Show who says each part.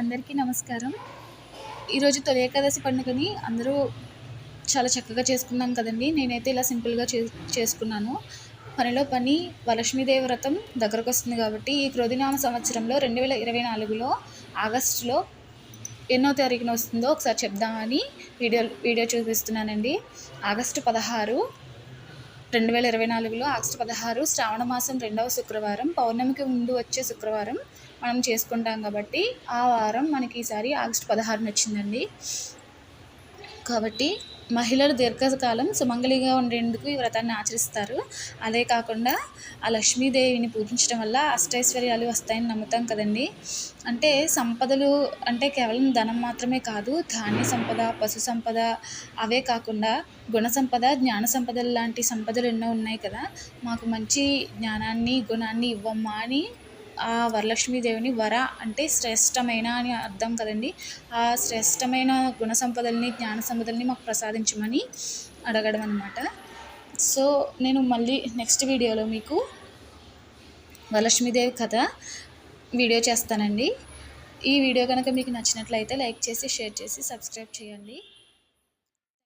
Speaker 1: అందరికీ నమస్కారం. ఈరోజు తొలి ఏకాదశి పండుగని అందరూ చాలా చక్కగా చేసుకున్నాం కదండి. నేనైతే ఇలా సింపుల్గా చే చేసుకున్నాను. పనిలో పని వరలక్ష్మీదేవి వ్రతం దగ్గరకు వస్తుంది కాబట్టి ఈ క్రోధినామ సంవత్సరంలో రెండు వేల ఇరవై నాలుగులో ఆగస్టులో ఎన్నో తారీఖున వస్తుందో ఒకసారి చెప్దామని వీడియో వీడియో చూపిస్తున్నానండి. ఆగస్టు పదహారు రెండు వేల ఇరవై నాలుగులో ఆగస్టు పదహారు శ్రావణ మాసం రెండవ శుక్రవారం పౌర్ణమికి ముందు వచ్చే శుక్రవారం మనం చేసుకుంటాం కాబట్టి ఆ వారం మనకి ఈసారి ఆగస్టు పదహారున వచ్చిందండి కాబట్టి మహిళలు దీర్ఘకాలం సుమంగళిగా ఉండేందుకు ఈ వ్రతాన్ని ఆచరిస్తారు. అదే కాకుండా ఆ లక్ష్మీదేవిని పూజించడం వల్ల అష్టైశ్వర్యాలు వస్తాయని నమ్ముతాం కదండి. అంటే సంపదలు అంటే కేవలం ధనం మాత్రమే కాదు ధాన్య సంపద పశు సంపద అవే కాకుండా గుణ సంపద జ్ఞాన సంపదలు లాంటి సంపదలు ఎన్నో ఉన్నాయి కదా. మాకు మంచి జ్ఞానాన్ని గుణాన్ని ఇవ్వమ్మా అని ఆ వరలక్ష్మీదేవిని వర అంటే శ్రేష్టమైన అని అర్థం కదండి. ఆ శ్రేష్టమైన గుణ సంపదల్ని జ్ఞాన సంపదల్ని మాకు ప్రసాదించమని అడగడం అనమాట సో నేను మళ్ళీ నెక్స్ట్ వీడియోలో మీకు వరలక్ష్మీదేవి కథ వీడియో చేస్తానండి. ఈ వీడియో కనుక మీకు నచ్చినట్లయితే లైక్ చేసి షేర్ చేసి సబ్స్క్రైబ్ చేయండి.